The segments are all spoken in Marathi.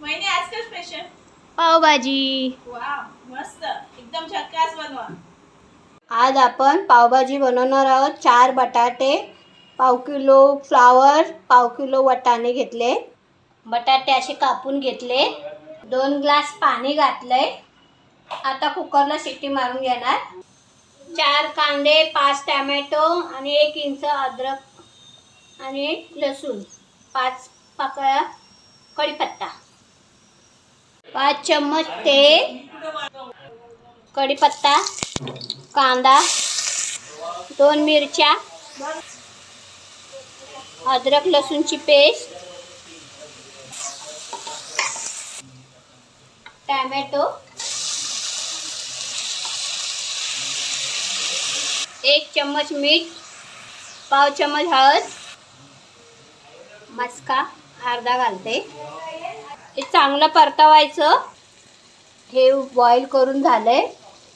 महिने आज काय स्पेशल पावभाजी. वा मस्त. एकदम झक्कास बनवा. आज आपण पावभाजी बनवणार आहोत. चार बटाटे पाव किलो फ्लावर पाव किलो वटाणे घेतले. बटाटे असे कापून घेतले. दोन ग्लास पाणी घातले आता कुकरला शिट्टी मारून घेणार. चार कांदे पाच टॅमॅटो आणि एक इंच अद्रक आणि लसूण पाच पाकळ्या कढीपत्ता. पाच चम्मच तेल कढीपत्ता कांदा दोन मिरच्या अद्रक लसूणची पेस्ट टॅमॅटो एक चम्मच मीठ पाव चम्मच हळद मस्का अर्धा घालते. हे चांगलं परतवायचं. हे बॉईल करून झालं आहे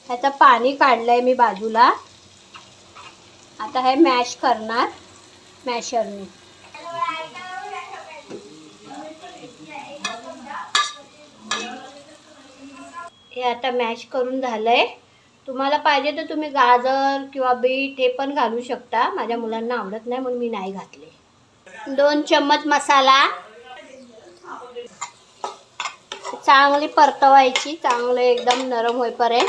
ह्याचं पाणी काढलं आहे मी बाजूला. आता हे मॅश करणार मॅशरने हे आता मॅश करून झालं आहे तुम्हाला पाहिजे तर तुम्ही गाजर किंवा बीट हे पण घालू शकता. माझ्या मुलांना आवडत नाही म्हणून मी नाही घातले. दोन चम्मच मसाला. चांगली परतवायची चांगलं एकदम नरम होईपर्यंत.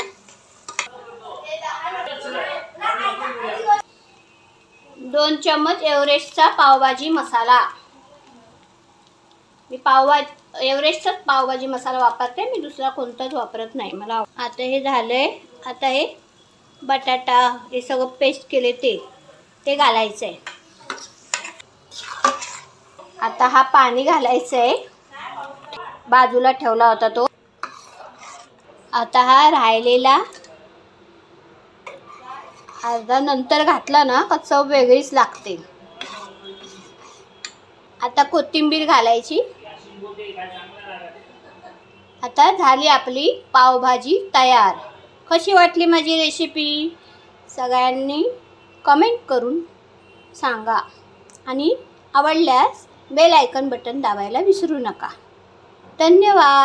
दोन चम्मच एव्हरेस्टचा पावभाजी मसाला. मी पावभाजी एव्हरेस्टचाच पावभाजी मसाला वापरते मी दुसरा कोणताच वापरत नाही. मला आता हे झालंय आता हे बटाटा हे सगळं पेस्ट केले ते ते घालायचं आहे आता हा पाणी घालायचं आहे बाजूला ठेवला होता तो. आता हा राहिलेला अर्धा नंतर घातला ना का चव वेगळीच लागते. आता कोथिंबीर घालायची. आता झाली आपली पावभाजी तयार. कशी वाटली माझी रेसिपी सगळ्यांनी कमेंट करून सांगा. आणि आवडल्यास बेल आयकन बटन दाबायला विसरू नका. धन्यवाद